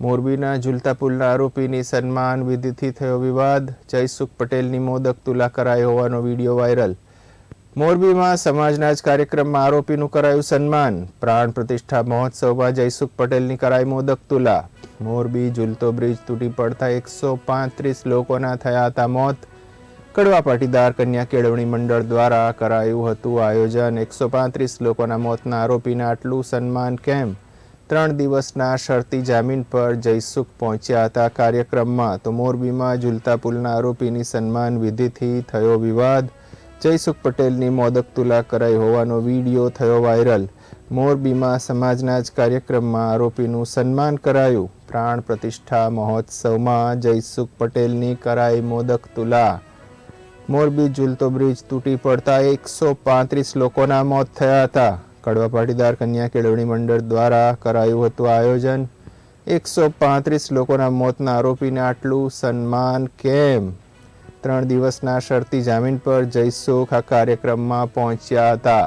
મોરબીના ઝૂલતા પુલના આરોપીની સન્માન વિધિથી થયો વિવાદ. જયસુખ પટેલની મોદક તુલા કરાઈ હોવાનો વીડિયો વાયરલ. મોરબીમાં સમાજના જ કાર્યક્રમમાં આરોપીનું કરાયું સન્માન. પ્રાણ પ્રતિષ્ઠા મહોત્સવમાં જયસુખ પટેલની કરાઈ મોદક તુલા. મોરબી ઝૂલતો બ્રિજ તૂટી પડતા એકસો પાંત્રીસ લોકોના થયા હતા મોત. કડવા પાટીદાર કન્યા કેળવણી મંડળ દ્વારા કરાયું હતું આયોજન. એકસો પાંત્રીસ લોકોના મોતના આરોપીને આટલું સન્માન કેમ? ત્રણ દિવસના શરતી જામીન પર જયસુખ પહોંચ્યા હતા કાર્યક્રમમાં. તો મોરબીમાં ઝૂલતા પુલના આરોપીની સન્માન વિધિથી થયો વિવાદ. જયસુખ પટેલની મોદક તુલા કરાઈ હોવાનો વીડિયો થયો વાયરલ. મોરબીમાં સમાજના જ કાર્યક્રમમાં આરોપીનું સન્માન કરાયું. પ્રાણ પ્રતિષ્ઠા મહોત્સવમાં જયસુખ પટેલની કરાઈ મોદક તુલા. મોરબી ઝૂલતો બ્રિજ તૂટી પડતા એકસો પાંત્રીસ લોકોના મોત થયા હતા. કડવા પાટીદાર કન્યા કેળવણી મંડળ દ્વારા કરાયું હતું આયોજન. એકસો પાંત્રીસ લોકોના મોતના આરોપીને આટલું સન્માન કેમ? ત્રણ દિવસના શરતી જામીન પર જયસુખ આ કાર્યક્રમમાં પહોંચ્યા હતા.